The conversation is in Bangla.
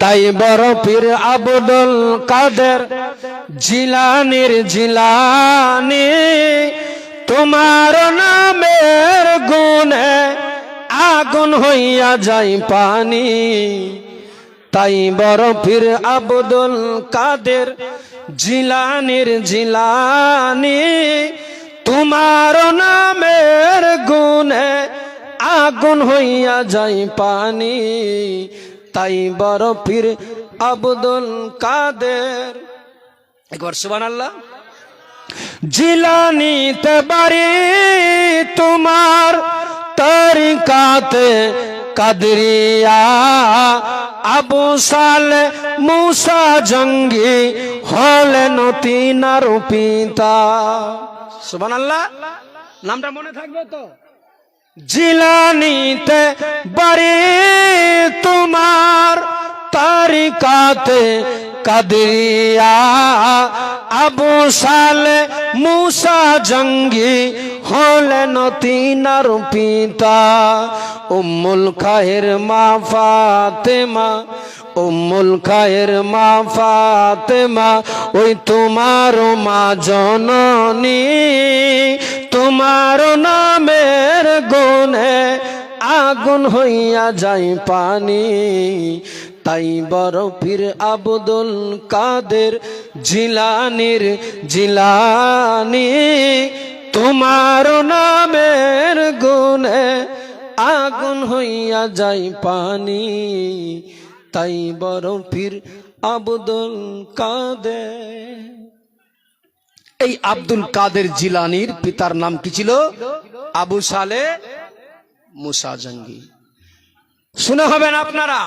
তাই বড় পীর আবুদুল কাদের জিলানির জিলানি, তোমার নামের গুণে আগুন হইয়া যায় পানি। তাই বড় পীর আবুদুল কাদের জিলানির জিলানি, তোমার নামের গুণে আগুন হইয়া যায় পানি। তাই বড় পীর আবুদুল কাদের। একবার সুবান আল্লাহ জিলানিতে বাড়ি তোমার তরিকাতে কাদরিয়া। আবু সালে মুসা জঙ্গি হলেন তিনার পিতা। সুবান আল্লাহ নামটা মনে থাকবে তো? জিলানিতে বাড়ি তারিকাতে কাদরিয়া আবু সালে মুসা জঙ্গি হলেন তিনার পিতা। উম্মুল খায়ের মা ফাতেমা, উম্মুল খায়ের মা ফাতেমা, ওই তোমার মা জননী। তোমার নামের গুণে আগুন হইয়া যায় পানি। তাই বড় আবুদুল কাদের জিলানির জিলানি, তোমার নামের গুণে আগুন হইয়া যায় পানি। তাই বড় পীর আবুদুল কাদের। এই আব্দুল কাদের জিলানির পিতার নাম কি ছিল? আবু সালে মুসা জঙ্গি। শুনে হবেন আপনারা।